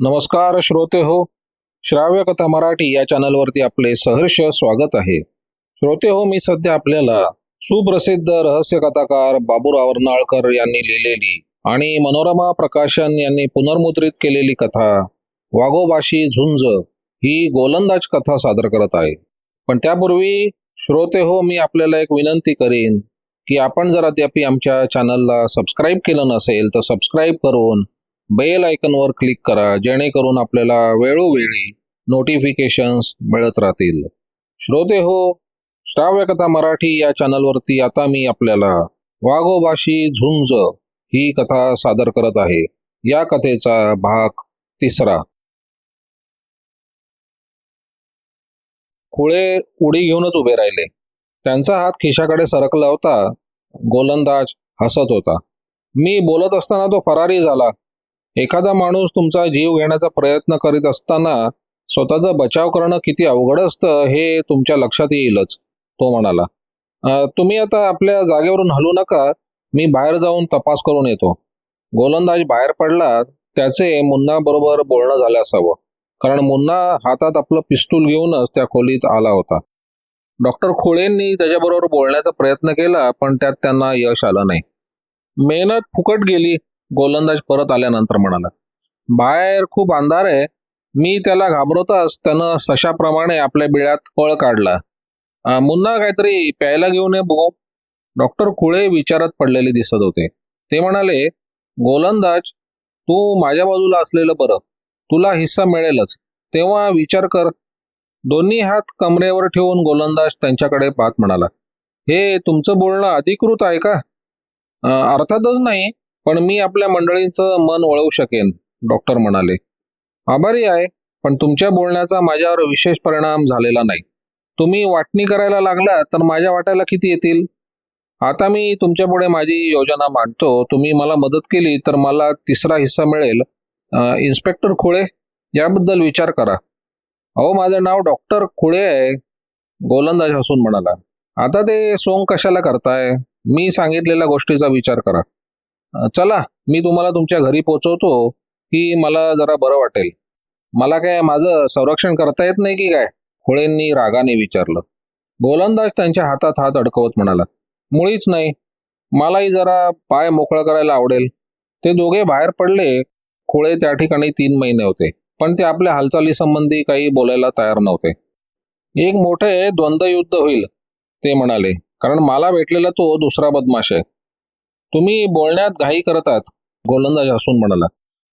नमस्कार श्रोते हो श्राव्य कथा मराठी या चॅनलवरती आपले सहर्ष स्वागत आहे. श्रोते हो मी सध्या आपल्याला सुप्रसिद्ध रहस्य कथाकार बाबूराव अर्नाळकर यांनी लिहिलेली आणि मनोरमा प्रकाशन यांनी पुनर्मुद्रित केलेली कथा वाघोबाशी झुंज ही गोलंदाज कथा सादर करत आहे. पण त्यापूर्वी श्रोते हो मी आपल्याला एक विनंती करीन की आपण जर अद्याप आमच्या चॅनलला सबस्क्राईब केलं नसेल तर सबस्क्राईब करून बेल आयकनवर क्लिक करा जेणेकरून आपल्याला वेळोवेळी नोटिफिकेशन्स मिळत राहतील. श्रोते हो श्राव्य कथा मराठी या चॅनलवरती आता मी आपल्याला वाघोबाशी झुंज ही कथा सादर करत आहे. या कथेचा भाग तिसरा. खुळे उडी घेऊनच उभे राहिले. त्यांचा हात खिशाकडे सरकला होता. गोलंदाज हसत होता. मी बोलत असताना तो फरारी झाला. एखादा माणूस तुमचा जीव घेण्याचा प्रयत्न करीत असताना स्वतःचा बचाव करणं किती अवघड असतं हे तुमच्या लक्षात येईलच तो म्हणाला. तुम्ही आता आपल्या जागेवरून हलू नका मी बाहेर जाऊन तपास करून येतो. गोलंदाज बाहेर पडला त्याचे मुन्ना बरोबर बोलणं झालं असावं. कारण मुन्ना हातात आपलं पिस्तूल घेऊनच त्या खोलीत आला होता. डॉक्टर खोळेंनी त्याच्याबरोबर बोलण्याचा प्रयत्न केला पण त्यात त्यांना यश आलं नाही. मेहनत फुकट गेली गोलंदाज परत आल्यानंतर म्हणाला. बाहेर खूप अंधार आहे. मी त्याला घाबरवताच त्यानं सशाप्रमाणे आपल्या बिळ्यात पळ काढला. मुन्ना काहीतरी प्यायला घेऊन ये बघू डॉक्टर खुळे विचारात पडलेले दिसत होते. ते म्हणाले गोलंदाज तू माझ्या बाजूला असलेलं बरं. तुला हिस्सा मिळेलच. तेव्हा विचार कर. दोन्ही हात कमरेवर ठेवून गोलंदाज त्यांच्याकडे पाहत म्हणाला हे तुमचं बोलणं अधिकृत आहे का? अर्थातच नाही. पण मी आपल्या मंडळींचं मन वळवू शकेन डॉक्टर म्हणाले. आभारी आहे पण तुमच्या बोलण्याचा माझ्यावर विशेष परिणाम झालेला नाही. तुम्ही वाटणी करायला लागला तर माझ्या वाट्याला किती येतील? आता मी तुमच्यापुढे माझी योजना मांडतो. तुम्ही मला मदत केली तर मला तिसरा हिस्सा मिळेल. इन्स्पेक्टर खुळे याबद्दल विचार करा. अहो माझं नाव डॉक्टर खुळे आहे गोलंदाज हसून म्हणाला. आता ते सोंग कशाला करताय? मी सांगितलेल्या गोष्टीचा विचार करा. चला मी तुम्हाला तुमच्या घरी पोहोचवतो की मला जरा बरं वाटेल. मला काय माझं संरक्षण करता येत नाही की काय? खोळेंनी रागाने विचारलं. गोलंदाज त्यांच्या हातात हात अडकवत म्हणाला मुळीच नाही. मलाही जरा पाय मोकळं करायला आवडेल. ते दोघे बाहेर पडले. खोळे त्या ठिकाणी तीन महिने होते पण ते आपल्या हालचाली संबंधी काही बोलायला तयार नव्हते. एक मोठे द्वंद्व युद्ध होईल ते म्हणाले कारण मला भेटलेला तो दुसरा बदमाश आहे. तुम्ही बोलण्यात घाई करतात गोलंदाज हसून म्हणाला.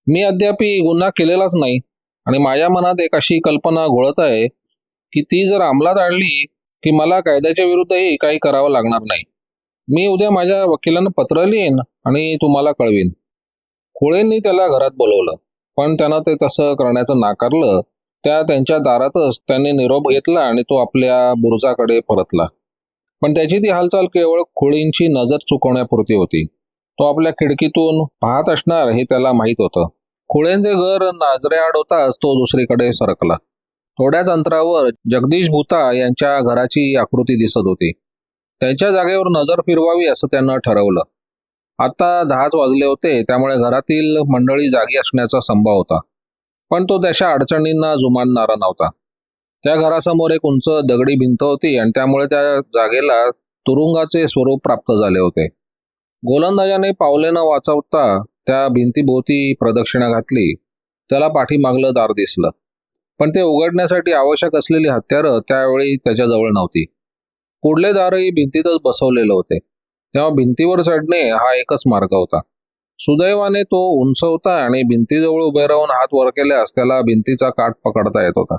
मी अद्याप गुन्हा केलेलाच नाही आणि माझ्या मनात एक अशी कल्पना घोळत आहे की ती जर अंमलात आणली की मला कायद्याच्या विरुद्धही काही करावं लागणार नाही. मी उद्या माझ्या वकिलांना पत्र लिहीन आणि तुम्हाला कळवीन. कोळेंनी त्याला घरात बोलवलं पण त्यानं ते तसं करण्याचं नाकारलं त्या त्यांच्या दारातच त्यांनी निरोप घेतला आणि तो आपल्या बुरुजाकडे परतला. पण त्याची ती हालचाल केवळ खोळींची नजर चुकवण्यापुरती होती. तो आपल्या खिडकीतून पाहत असणार हे त्याला माहीत होतं. खोळेंचे घर नाजरेआड होताच तो दुसरीकडे सरकला. थोड्याच अंतरावर जगदीश भूता यांच्या घराची आकृती दिसत होती. त्यांच्या जागेवर नजर फिरवावी असं त्यानं ठरवलं. आता दहाच वाजले होते त्यामुळे घरातील मंडळी जागी असण्याचा संभव होता. पण तो त्याच्या अडचणींना जुमानणारा नव्हता. त्या घरासमोर एक उंच दगडी भिंत होती आणि त्यामुळे त्या जागेला तुरुंगाचे स्वरूप प्राप्त झाले होते. गोलंदाजाने पावले न वाचवता त्या भिंतीभोवती प्रदक्षिणा घातली. त्याला पाठीमागलं दार दिसलं. पण ते उघडण्यासाठी आवश्यक असलेली हत्यारं त्यावेळी त्याच्याजवळ नव्हती. पुढले दारही भिंतीतच बसवलेलं होते. तेव्हा भिंतीवर चढणे हा एकच मार्ग होता. सुदैवाने तो उंच होता आणि भिंतीजवळ उभे राहून हात वर केल्यास त्याला भिंतीचा काठ पकडता येत होता.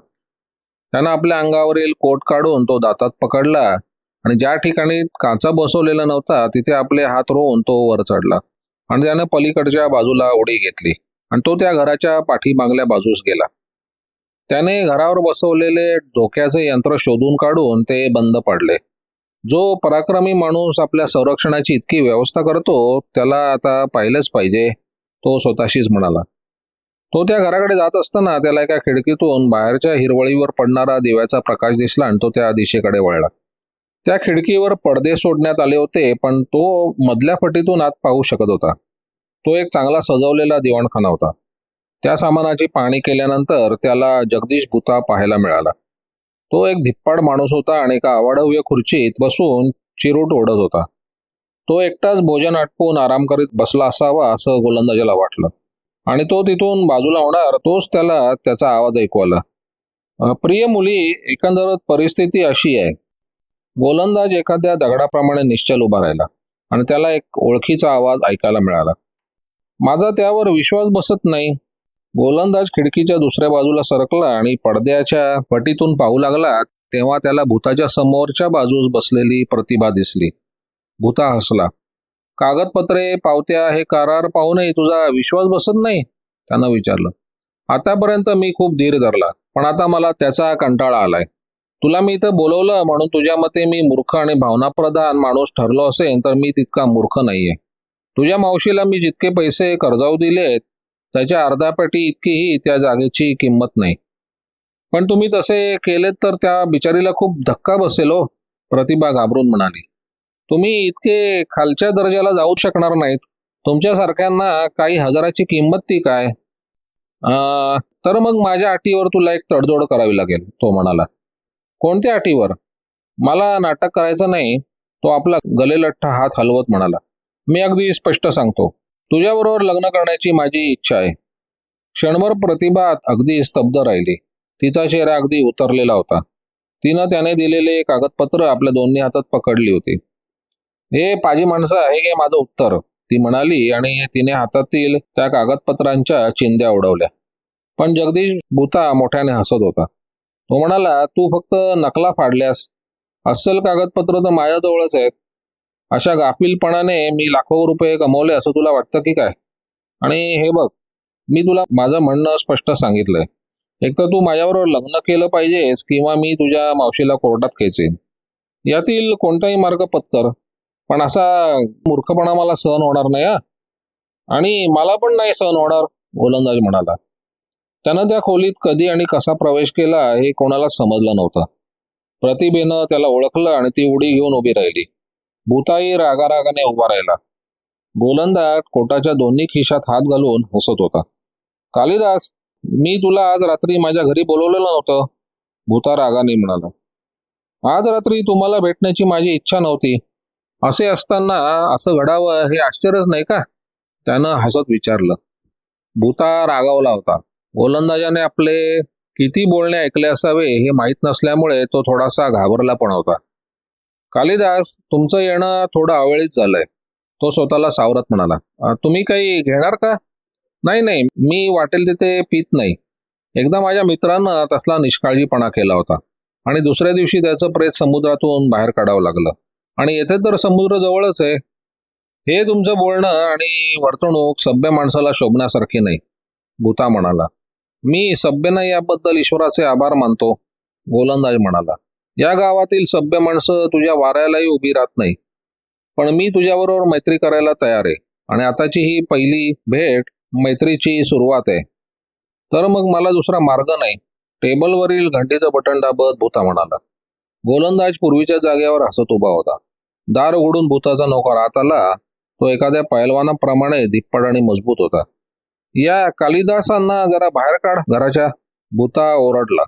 त्यानं आपल्या अंगावरील कोट काढून तो दातात पकडला आणि ज्या ठिकाणी काचा बसवलेला नव्हता तिथे आपले हात रोवून तो वर चढला आणि त्यानं पलीकडच्या बाजूला उडी घेतली आणि तो त्या घराच्या पाठीमागल्या बाजूस गेला. त्याने घरावर बसवलेले धोक्याचे यंत्र शोधून काढून ते बंद पडले. जो पराक्रमी माणूस आपल्या संरक्षणाची इतकी व्यवस्था करतो त्याला आता पाहिलंच पाहिजे तो स्वतःशीच म्हणाला. तो त्या घराकडे जात असताना त्याला एका खिडकीतून बाहेरच्या हिरवळीवर पडणारा दिव्याचा प्रकाश दिसला आणि तो त्या दिशेकडे वळला. त्या खिडकीवर पडदे सोडण्यात आले होते पण तो मधल्या फटीतून आत पाहू शकत होता. तो एक चांगला सजवलेला दिवाणखाना होता. त्या सामानाची पाहणी केल्यानंतर त्याला जगदीश भुता पाहायला मिळाला. तो एक धिप्पाड माणूस होता आणि एका अवाढव्य खुर्चीत बसून चिरूट ओढत होता. तो एकटाच भोजन आटपून आराम करीत बसला असावा असं गोलंदाजाला वाटलं. आणि तो तिथून बाजूला होणार तोच त्याला त्याचा आवाज ऐकू आला. प्रिय मुली एकंदरत परिस्थिती अशी आहे. गोलंदाज एखाद्या दगडाप्रमाणे निश्चल उभा राहिला आणि त्याला एक ओळखीचा आवाज ऐकायला मिळाला. माझा त्यावर विश्वास बसत नाही. गोलंदाज खिडकीच्या दुसऱ्या बाजूला सरकला आणि पडद्याच्या पटीतून पाहू लागला तेव्हा त्याला भूताच्या समोरच्या बाजूस बसलेली प्रतिभा दिसली. भूता हसला. कागदपत्रे पावत्या हे करार पाहूनही तुझा विश्वास बसत नाही त्यानं विचारलं. आतापर्यंत मी खूप धीर धरला पण आता मला त्याचा कंटाळा आलाय. तुला मी इथं बोलवलं म्हणून तुझ्या मते मी मूर्ख आणि भावनाप्रधान माणूस ठरलो असेल तर मी तितका मूर्ख नाहीये. तुझ्या मावशीला मी जितके पैसे कर्जाऊ दिलेत त्याच्या अर्ध्यापटी इतकीही त्या जागेची किंमत नाही. पण तुम्ही तसे केलेत तर त्या बिचारीला खूप धक्का बसेल हो प्रतिभा घाबरून म्हणाली. तुम्ही इतके खालच्या दर्जाला जाऊ शकणार नाहीत. तुमच्यासारख्यांना काही हजाराची किंमत ती काय? अं, तर मग माझ्या अटीवर तुला एक तडजोड करावी लागेल तो म्हणाला. कोणत्या अटीवर? मला नाटक करायचं नाही तो आपला गलेलठ्ठा हात हलवत म्हणाला. मी अगदी स्पष्ट सांगतो तुझ्याबरोबर लग्न करण्याची माझी इच्छा आहे. क्षणभर प्रतिभा अगदी स्तब्ध राहिली. तिचा चेहरा अगदी उतरलेला होता. तिनं त्याने दिलेले कागदपत्र आपल्या दोन्ही हातात पकडली होती. हे पाजी माणसं हे घे माझं उत्तर. ती म्हणाली आणि तिने हातातील त्या कागदपत्रांच्या चिंध्या उडवल्या. पण जगदीश भूता मोठ्याने हसत होता. तो म्हणाला तू फक्त नकला फाडल्यास. अस्सल कागदपत्र तर माझ्याजवळच आहेत. अशा गाफीलपणाने मी लाखो रुपये कमवले असं तुला वाटतं की काय? आणि हे बघ मी तुला माझं म्हणणं स्पष्ट सांगितलंय. एक तर तू माझ्याबरोबर लग्न केलं पाहिजेस किंवा मी तुझ्या मावशीला कोर्टात खेचेन. यातील कोणताही मार्ग पत्कर. पण असा मूर्खपणा मला सहन होणार नाही हा. आणि मला पण नाही सहन होणार गोलंदाज म्हणाला. त्यानं त्या खोलीत कधी आणि कसा प्रवेश केला हे कोणाला समजलं नव्हतं. प्रतिभेनं त्याला ओळखलं आणि ती उडी घेऊन उभी राहिली. भूताई रागारागाने उभा राहिला. गोलंदाज कोटाच्या दोन्ही खिशात हात घालून हसत होता. कालिदास मी तुला आज रात्री माझ्या घरी बोलवलेलं नव्हतं भूता रागाने म्हणाला. आज रात्री तुम्हाला भेटण्याची माझी इच्छा नव्हती असे असताना असं घडावं हे आश्चर्यच नाही का? त्यानं हसत विचारलं. भूता रागावला होता. गोलंदाजाने आपले किती बोलणे ऐकले असावे हे माहीत नसल्यामुळे तो थोडासा घाबरला पण होता. कालिदास तुमचं येणं थोडं अवेळीच झालंय. तो स्वतःला सावरत म्हणाला तुम्ही काही घेणार का? नाही नाही मी वाटेल तिथे पित नाही. एकदा माझ्या मित्रानं तसला निष्काळजीपणा केला होता आणि दुसऱ्या दिवशी त्याचं प्रेत समुद्रातून बाहेर काढावं लागलं. आणि येथे तर समुद्र जवळच आहे. हे तुमचं बोलणं आणि वर्तणूक सभ्य माणसाला शोभण्यासारखी नाही भूता म्हणाला. मी सभ्यनं याबद्दल ईश्वराचे आभार मानतो गोलंदाज म्हणाला. या गावातील सभ्य माणसं तुझ्या वाऱ्यालाही उभी राहत नाही. पण मी तुझ्याबरोबर मैत्री करायला तयार आहे आणि आताची ही पहिली भेट मैत्रीची सुरुवात आहे. तर मग मला दुसरा मार्ग नाही. टेबलवरील घंटीचं बटन दाबत भूता म्हणाला. गोलंदाज पूर्वीच्या जागेवर हसत उभा होता. दार उघडून भूताचा नौकर आत आला तो एखाद्या पैलवानाप्रमाणे धिप्पड आणि मजबूत होता. या कालिदासांना जरा बाहेर काढ घराच्या भूता ओरडला.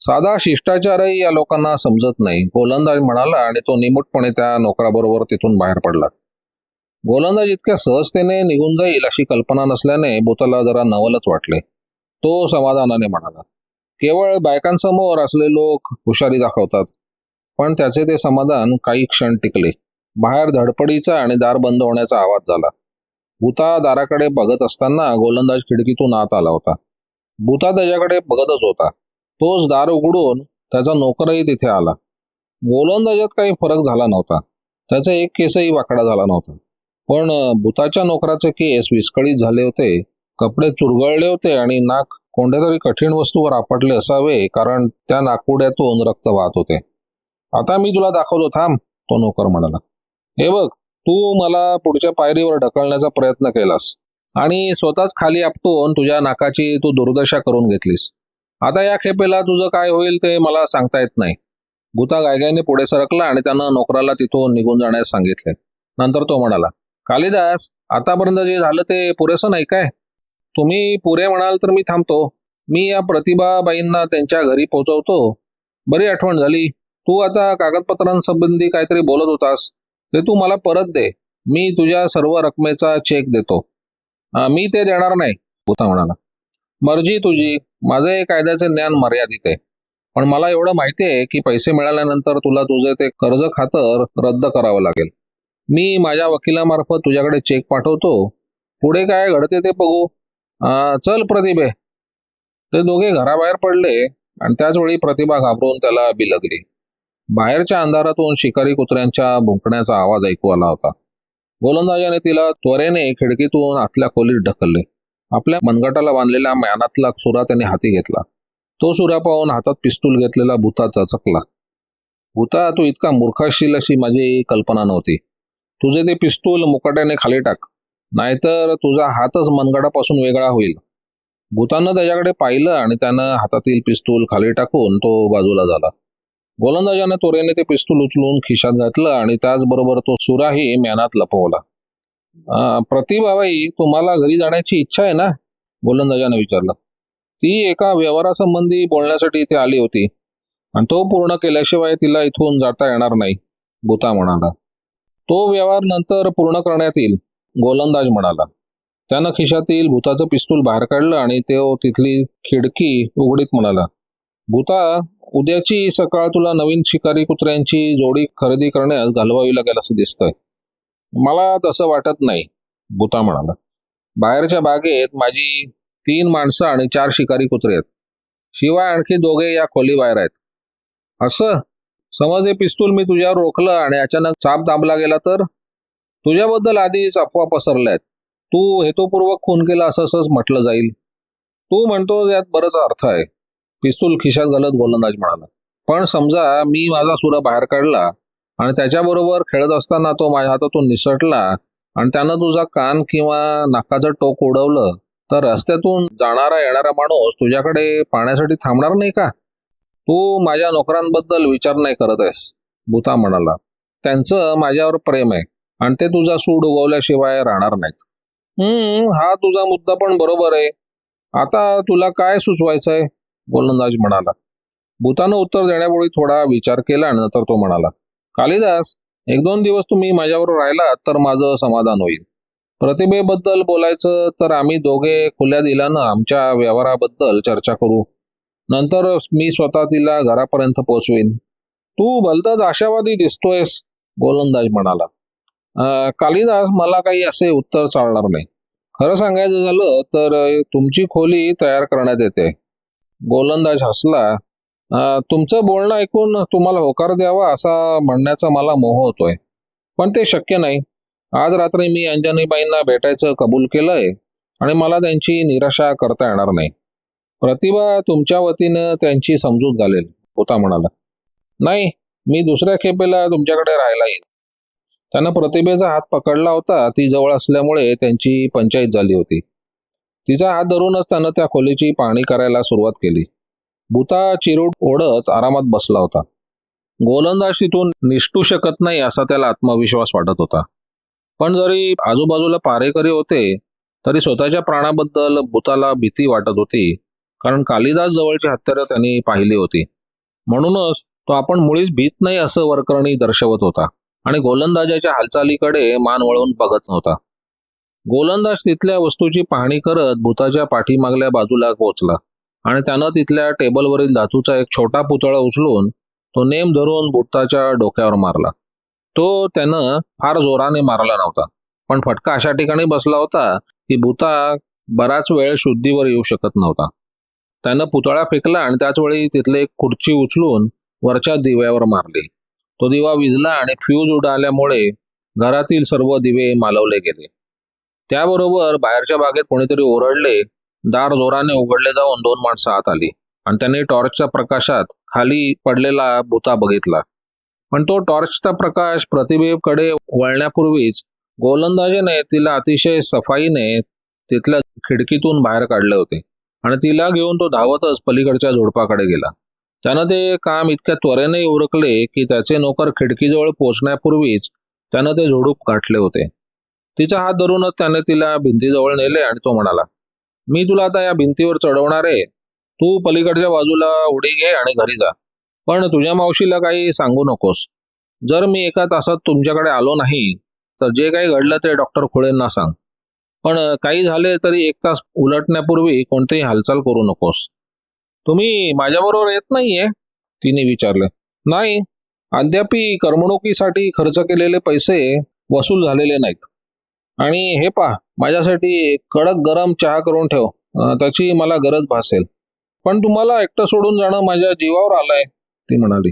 साधा शिष्टाचारही या लोकांना समजत नाही. गोलंदाज म्हणाला आणि तो निमूटपणे त्या नोकराबरोबर तिथून बाहेर पडला. गोलंदाज इतक्या सहजतेने निघून जाईल अशी कल्पना नसल्याने भूताला जरा नवलच वाटले. तो समाधानाने म्हणाला केवळ बायकांसमोर असले लोक हुशारी दाखवतात. पण त्याचे ते समाधान काही क्षण टिकले. बाहेर धडपडीचा आणि दार बंद होण्याचा आवाज झाला. भूता दाराकडे बघत असताना गोलंदाज खिडकीतून आत आला होता. भूता त्याच्याकडे बघतच होता. तोच दार उघडून त्याचा नोकरही तिथे आला. गोलंदाजात काही फरक झाला नव्हता. त्याचा एक केसही वाकडा झाला नव्हता. पण भूताच्या नोकराचे केस विस्कळीत झाले होते कपडे चुरगळले होते आणि नाक कोणत्या तरी कठीण वस्तूवर आपटले असावे कारण त्या नाकपुड्यातून रक्त वाहत होते. आता मी तुला दाखवतो थांब. तो नोकर म्हणाला. हे बघ तू मला पुढच्या पायरीवर ढकलण्याचा प्रयत्न केलास. आणि स्वतःच खाली आपटून तुझ्या नाकाची तू दुर्दशा करून घेतलीस. आता या खेपेला तुझं काय होईल ते मला सांगता येत नाही. भूता गायगायने पुढे सरकला आणि त्यानं नोकराला तिथून निघून जाण्यास सांगितले. नंतर तो म्हणाला कालिदास आतापर्यंत जे झालं ते पुरेसं नाही काय? तुम्ही पुरे म्हणाल तर मी थांबतो. मी या प्रतिभाबाईंना त्यांच्या घरी पोहोचवतो बरी आठवण झाली. तू आता कागदपत्रांसंबंधी काहीतरी बोलत होतास ते तू मला परत दे. मी तुझ्या सर्व रकमेचा चेक देतो. मी ते देणार नाही होता म्हणाला. मर्जी तुझी माझे कायद्याचे ज्ञान मर्यादित आहे. पण मला एवढं माहिती आहे की पैसे मिळाल्यानंतर तुला तुझे ते कर्ज खातर रद्द करावं लागेल. मी माझ्या वकिलामार्फत तुझ्याकडे चेक पाठवतो. पुढे काय घडते ते बघू. चल प्रतिभे. ते दोघे घराबाहेर पडले आणि त्याच वेळी प्रतिभा घाबरून त्याला बिलगली बाहेरच्या अंधारातून शिकारी कुत्र्यांच्या भुंकण्याचा आवाज ऐकू आला होता. गोलंदाजाने तिला त्वरेने खिडकीतून आतल्या खोलीत ढकलले. आपल्या मनगटाला बांधलेल्या म्यानातला सुरा त्याने हाती घेतला. तो सुरा पाहून हातात पिस्तूल घेतलेला भूता चचकला. भूता तू इतका मूर्खाशील अशी माझी कल्पना नव्हती. तुझे ते पिस्तूल मुकाट्याने खाली टाक. नाहीतर तुझा हातच मनगटापासून वेगळा होईल. भूतानं त्याच्याकडे पाहिलं आणि त्यानं हातातील पिस्तूल खाली टाकून तो बाजूला झाला. गोलंदाजाने तोरेने ते पिस्तूल उचलून खिशात घातलं आणि त्याचबरोबर तो सुराही मॅनात लपवला. प्रतिभाबाई तुम्हाला घरी जाण्याची इच्छा आहे ना? गोलंदाजाने विचारलं. ती एका व्यवहारासंबंधी बोलण्यासाठी इथे आली होती आणि तो पूर्ण केल्याशिवाय तिला इथून जाता येणार नाही भूता म्हणाला. तो व्यवहार नंतर पूर्ण करण्यात येईल गोलंदाज म्हणाला. त्यानं खिशातील भूताचं पिस्तूल बाहेर काढलं आणि तो तिथली खिडकी उघडीत म्हणाला भूता उद्याची सकाळ तुला नवीन शिकारी कुत्र्यांची जोडी खरेदी करण्यास घालवावी लागेल असं दिसतंय. मला तसं वाटत नाही भूता म्हणाला. बाहेरच्या बागेत माझी तीन माणसं आणि चार शिकारी कुत्रे आहेत. शिवाय आणखी दोघे या खोली बाहेर आहेत. असं? समज हे पिस्तूल मी तुझ्यावर रोखलं आणि अचानक चाप दाबला गेला तर? तुझ्याबद्दल आधीच अफवा पसरल्या आहेत. तू हेतुपूर्वक खून केला असं असंच म्हटलं जाईल. तू म्हणतो यात बरंच अर्थ आहे. पिस्तूल खिशात घालत गोलंदाज म्हणाला. पण समजा मी माझा सुरा बाहेर काढला आणि त्याच्याबरोबर खेळत असताना तो माझ्या हातातून निसटला आणि त्यानं तुझा कान किंवा नाकाचं टोक उडवलं तर रस्त्यातून जाणारा येणारा माणूस तुझ्याकडे पाण्यासाठी थांबणार नाही का? तू माझ्या नोकरांबद्दल विचार नाही करत आहेस भूता म्हणाला. त्यांचं माझ्यावर प्रेम आहे आणि ते तुझा सूड उगवल्याशिवाय राहणार नाहीत. हम्म हा तुझा मुद्दा पण बरोबर आहे. आता तुला काय सुचवायचंय? गोलंदाज म्हणाला. भूतानं उत्तर देण्यापूर्वी थोडा विचार केला नंतर तो म्हणाला कालिदास एक दोन दिवस तुम्ही माझ्यावर राहिलात तर माझं समाधान होईल. प्रतिभेबद्दल बोलायचं तर आम्ही दोघे खुल्या दिलानं आमच्या व्यवहाराबद्दल चर्चा करू. नंतर मी स्वतः तिला घरापर्यंत पोचवीन. तू भलताच आशावादी दिसतोयस गोलंदाज म्हणाला. कालिदास मला काही असे उत्तर चालणार नाही. खरं सांगायचं झालं तर तुमची खोली तयार करण्यात येते. गोलंदाज हसला तुमचं बोलणं ऐकून तुम्हाला होकार द्यावा असा म्हणण्याचा मला मोह होतोय. पण ते शक्य नाही. आज रात्री मी अंजनीबाईंना भेटायचं कबूल केलंय आणि मला त्यांची निराशा करता येणार नाही. प्रतिभा तुमच्या वतीनं त्यांची समजूत घालेल होता म्हणाला. नाही मी दुसऱ्या खेपेला तुमच्याकडे राहायला येईल त्यानं प्रतिभेचा हात पकडला होता ती जवळ असल्यामुळे त्यांची पंचायत झाली होती. तिचा हात धरूनच त्यानं त्या खोलीची पाहणी करायला सुरुवात केली. भूता चिरूट ओढत आरामात बसला होता. गोलंदाज तिथून निष्ठू शकत नाही असा त्याला आत्मविश्वास वाटत होता. पण जरी आजूबाजूला पारेकरी होते तरी स्वतःच्या प्राणाबद्दल भूताला भीती वाटत होती कारण कालिदास जवळची हत्यारं त्यांनी पाहिली होती. म्हणूनच तो आपण मुळीच भीत नाही असं वरकरणी दर्शवत होता आणि गोलंदाजाच्या हालचालीकडे मान वळवून बघत नव्हता. गोलंदाज तिथल्या वस्तूची पाहणी करत भूताच्या पाठीमागल्या बाजूला पोहोचला आणि त्यानं तिथल्या टेबलवरील धातूचा एक छोटा पुतळा उचलून तो नेम धरून भूताच्या डोक्यावर मारला. तो त्यानं फार जोराने मारला नव्हता पण फटका अशा ठिकाणी बसला होता की भूता बराच वेळ शुद्धीवर येऊ शकत नव्हता. त्यानं पुतळा फेकला आणि त्याच वेळी तिथले एक खुर्ची उचलून वरच्या दिव्यावर मारली. तो दिवा विजला आणि फ्यूज उडाल्यामुळे घरातील सर्व दिवे मालवले गेले. त्याबरोबर बाहेरच्या बागेत कोणीतरी ओरडले दार जोराने उघडले जाऊन दोन माणसं आत आली आणि त्यांनी टॉर्चच्या प्रकाशात खाली पडलेला भूता बघितला. पण तो टॉर्चचा प्रकाश प्रतिभेकडे वळण्यापूर्वीच गोलंदाजीने तिला अतिशय सफाईने तिथल्या खिडकीतून बाहेर काढले होते आणि तिला घेऊन तो धावतच पलीकडच्या झुडपाकडे गेला. त्यानं ते काम इतक्या त्वरेने उरकले की त्याचे नोकर खिडकीजवळ पोहोचण्यापूर्वीच त्यानं ते झुडूप गाठले होते. तिचा हात धरूनच त्याने तिला भिंतीजवळ नेले आणि तो म्हणाला मी तुला आता या भिंतीवर चढवणार आहे. तू पलीकडच्या बाजूला उडी घे आणि घरी जा. पण तुझ्या मावशीला काही सांगू नकोस. जर मी एका तासात तुमच्याकडे आलो नाही तर जे काही घडलं ते डॉक्टर खुळेंना सांग. पण काही झाले तरी एक तास उलटण्यापूर्वी कोणतीही हालचाल करू नकोस. तुम्ही माझ्याबरोबर येत नाहीये? तिने विचारले. नाही. अद्यापी करमणुकीसाठी खर्च केलेले पैसे वसूल झालेले नाहीत. आणि हे पहा माझ्यासाठी कडक गरम चहा करून ठेव. त्याची मला गरज भासेल. पण तुम्हाला एकटं सोडून जाणं माझ्या जीवावर आलंय ती म्हणाली.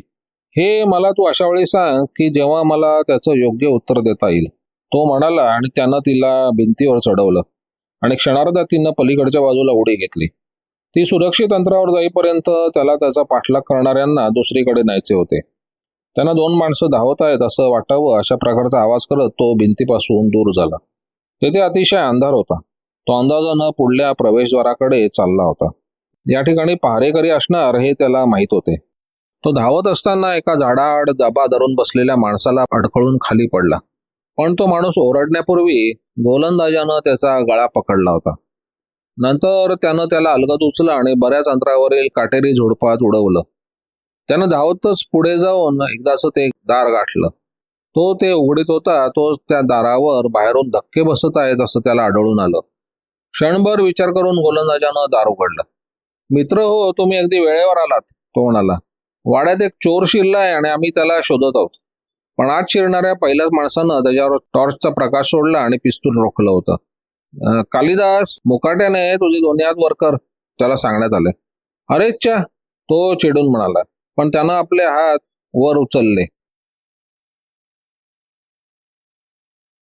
हे मला तू अशा वेळी सांग की जेव्हा मला त्याचं योग्य उत्तर देता येईल. तो म्हणाला आणि त्यानं तिला भिंतीवर चढवलं. आणि क्षणार्धात तिनं पलीकडच्या बाजूला उडी घेतली. ती सुरक्षित अंतरावर जाईपर्यंत त्याला त्याचा पाठलाग करणाऱ्यांना दुसरीकडे न्यायचे होते. त्यांना दोन माणसं धावत आहेत असं वाटावं अशा प्रकारचा आवाज करत तो भिंतीपासून दूर झाला. तेथे अतिशय अंधार होता. तो अंदाजानं पुढल्या प्रवेशद्वाराकडे चालला होता. या ठिकाणी पहारेकरी असणार हे त्याला माहीत होते. तो धावत असताना एका झाडाआड दबा धरून बसलेल्या माणसाला अडखळून खाली पडला. पण तो माणूस ओरडण्यापूर्वी गोलंदाजानं त्याचा गळा पकडला होता. नंतर त्यानं त्याला अलगद उचलं आणि बऱ्याच अंतरावरील काटेरी झुडपात उडवलं. त्यानं धावतच पुढे जाऊन एकदाच ते दार गाठलं. तो ते उघडीत होता तो त्या दारावर बाहेरून धक्के बसत आहेत असं त्याला आढळून आलं. क्षणभर विचार करून गोलंदाजानं दार उघडलं. मित्र हो तुम्ही अगदी वेळेवर आलात तो म्हणाला. वाड्यात एक चोर शिरलाय आणि आम्ही त्याला शोधत आहोत. पण आज शिरणाऱ्या पहिल्याच माणसानं त्याच्यावर टॉर्चचा प्रकाश सोडला आणि पिस्तूल रोखलं होतं. कालिदास मुकाट्याने तुझे दोन्ही हात वर कर त्याला सांगण्यात आले. अरेच्छा तो चिडून म्हणाला. पण त्यानं आपले हात वर उचलले.